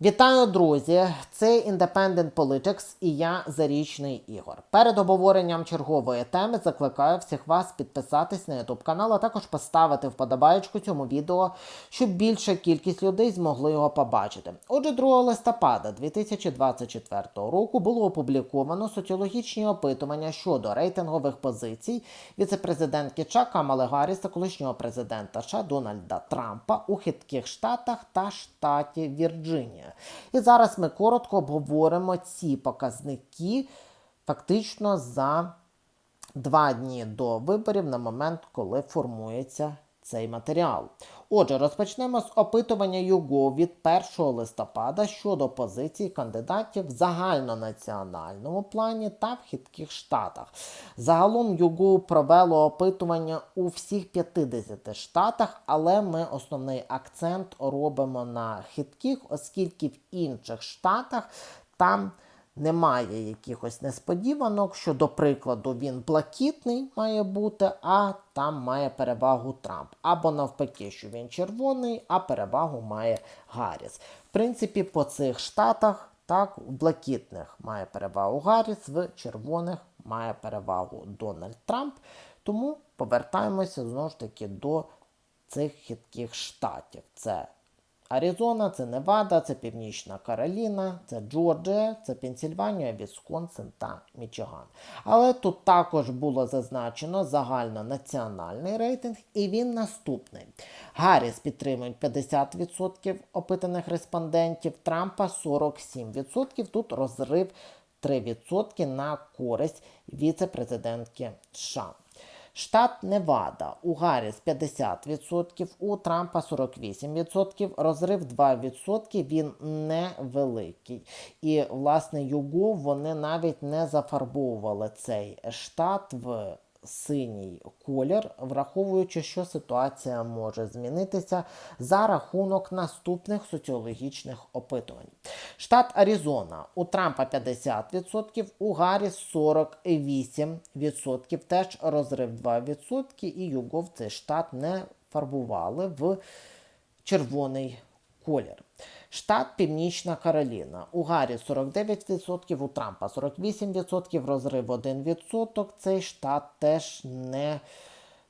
Вітаю, друзі! Це Independent Politics і я Зарічний Ігор. Перед обговоренням чергової теми закликаю всіх вас підписатись на YouTube канал, а також поставити вподобаєчку цьому відео, щоб більша кількість людей змогли його побачити. Отже, 2 листопада 2024 року було опубліковано соціологічні опитування щодо рейтингових позицій віцепрезидентки США Камали Гарріс та колишнього президента США Дональда Трампа у хитких штатах та штаті Вірджинія. І зараз ми коротко обговоримо ці показники фактично за два дні до виборів на момент, коли формується цей матеріал. Отже, розпочнемо з опитування ЮГО від 1 листопада щодо позицій кандидатів в загальнонаціональному плані та в хитких штатах. Загалом ЮГО провело опитування у всіх 50 штатах, але ми основний акцент робимо на хитких, оскільки в інших штатах там немає якихось несподіванок, що, до прикладу, він блакитний має бути, а там має перевагу Трамп. Або навпаки, що він червоний, а перевагу має Гарріс. В принципі, по цих штатах так, в блакитних має перевагу Гарріс, в червоних має перевагу Дональд Трамп. Тому повертаємося знову ж таки до цих хитких штатів. Це Аризона, це Невада, це Північна Кароліна, це Джорджія, це Пенсільванія, Вісконсин та Мічиган. Але тут також було зазначено загальнонаціональний рейтинг, і він наступний. Гарріс підтримують 50% опитаних респондентів, Трампа 47%. Тут розрив 3% на користь віце-президентки США. Штат Невада у Гарріс 50%, у Трампа 48%, розрив 2%, він невеликий. І, власне, Юго вони навіть не зафарбовували цей штат в синій колір, враховуючи, що ситуація може змінитися за рахунок наступних соціологічних опитувань. Штат Аризона у Трампа 50%, у Гарріс 48%, теж розрив 2%, і Югов цей штат не фарбували в червоний колір. Штат Північна Кароліна. У Гаррі 49%, у Трампа 48%, розрив 1%. Цей штат теж не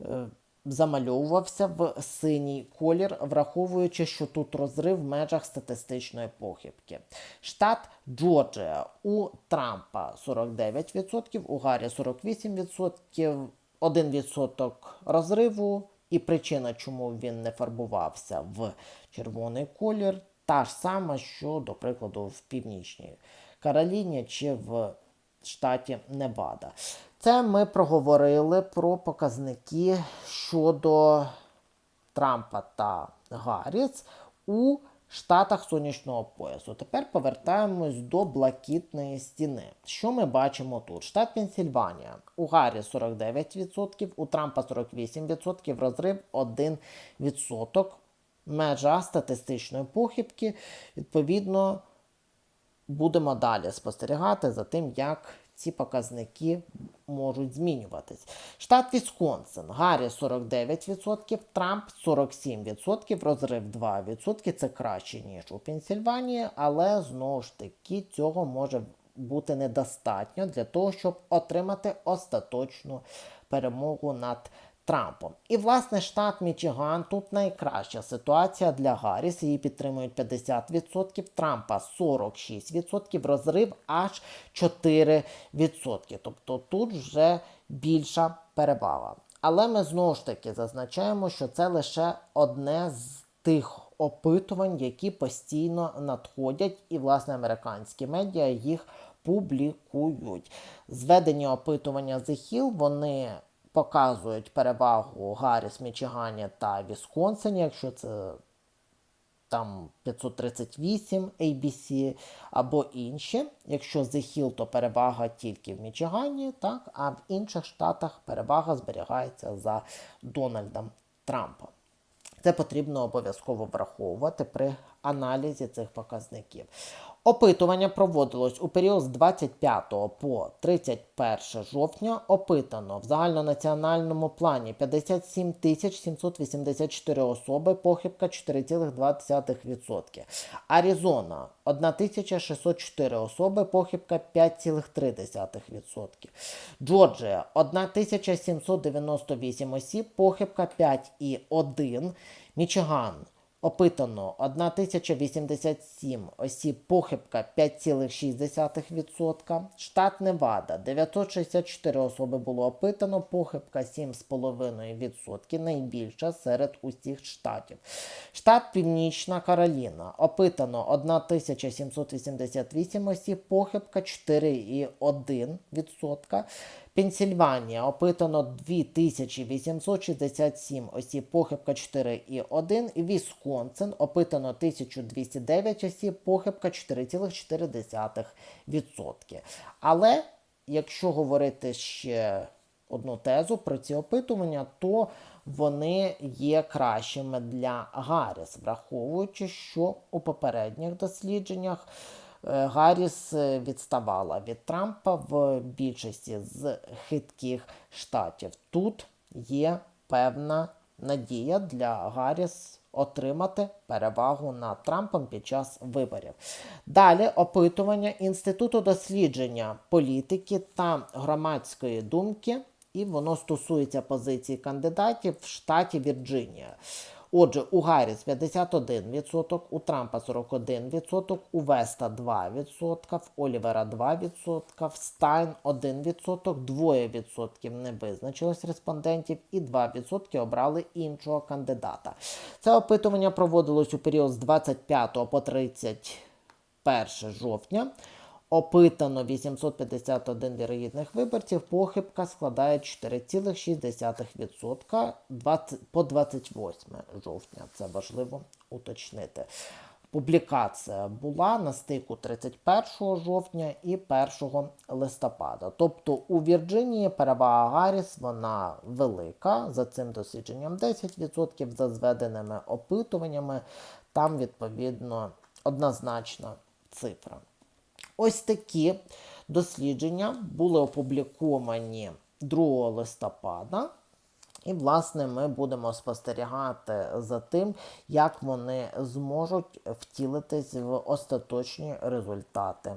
е, замальовувався в синій колір, враховуючи, що тут розрив в межах статистичної похибки. Штат Джорджія. У Трампа 49%, у Гаррі 48%, 1% розриву. І причина, чому він не фарбувався в червоний колір, та ж сама, що, до прикладу, в Північній Кароліні чи в штаті Невада. Це ми проговорили про показники щодо Трампа та Гарріс у штатах сонячного поясу. Тепер повертаємось до блакитної стіни. Що ми бачимо тут? Штат Пенсільванія. У Гаррі 49%, у Трампа 48%, розрив 1%. Межа статистичної похибки. Відповідно, будемо далі спостерігати за тим, як ці показники можуть змінюватись. Штат Вісконсин, Гаррі 49%, Трамп 47%, розрив 2%. Це краще, ніж у Пенсільванії, але знову ж таки цього може бути недостатньо для того, щоб отримати остаточну перемогу над Трампом. І, власне, штат Мічиган тут найкраща ситуація для Гарріс. Її підтримують 50%, Трампа 46%, розрив аж 4%. Тобто тут вже більша перевага. Але ми знову ж таки зазначаємо, що це лише одне з тих опитувань, які постійно надходять, і, власне, американські медіа їх публікують. Зведені опитування The Hill, вони показують перевагу Гарріс, Мічигані та Вісконсині, якщо це там 538 ABC або інші. Якщо The Hill, то перевага тільки в Мічигані, так, а в інших штатах перевага зберігається за Дональдом Трампом. Це потрібно обов'язково враховувати при аналізі цих показників. Опитування проводилось у період з 25 по 31 жовтня. Опитано в загальнонаціональному плані 57 тисяч 784 особи, похибка 4,2%. Аризона 1604 особи, похибка 5,3%. Джорджія 1798 осіб, похибка 5,1%. Мічиган Опитано 1087 осіб, похибка 5,6%. Штат Невада 964 особи було опитано, похибка 7,5%, найбільша серед усіх штатів. Штат Північна Кароліна опитано 1788 осіб, похибка 4,1%. Пенсільванія опитано 2867 осіб, похибка 4,1. Вісконсин опитано 1209 осіб, похибка 4,4%. Але якщо говорити ще одну тезу про ці опитування, то вони є кращими для Гарріс, враховуючи, що у попередніх дослідженнях Гарріс е, відставала від Трампа в більшості з хитких штатів. Тут є певна надія для Гарріс отримати перевагу над Трампом під час виборів. Далі опитування Інституту дослідження політики та громадської думки, і воно стосується позиції кандидатів в штаті Вірджинія. Отже, у Гарріс 51%, у Трампа 41%, у Веста 2%, в Олівера 2%, в Стайн 1%, 2% не визначилось респондентів і 2% обрали іншого кандидата. Це опитування проводилось у період з 25 по 31 жовтня. Опитано 851 вірогідних виборців, похибка складає 4,6% 20 по 28 жовтня. Це важливо уточнити. Публікація була на стику 31 жовтня і 1 листопада. Тобто у Вірджинії перевага Гарріс вона велика. За цим дослідженням 10%, за зведеними опитуваннями там відповідно однозначна цифра. Ось такі дослідження були опубліковані 2 листопада. І, власне, ми будемо спостерігати за тим, як вони зможуть втілитись в остаточні результати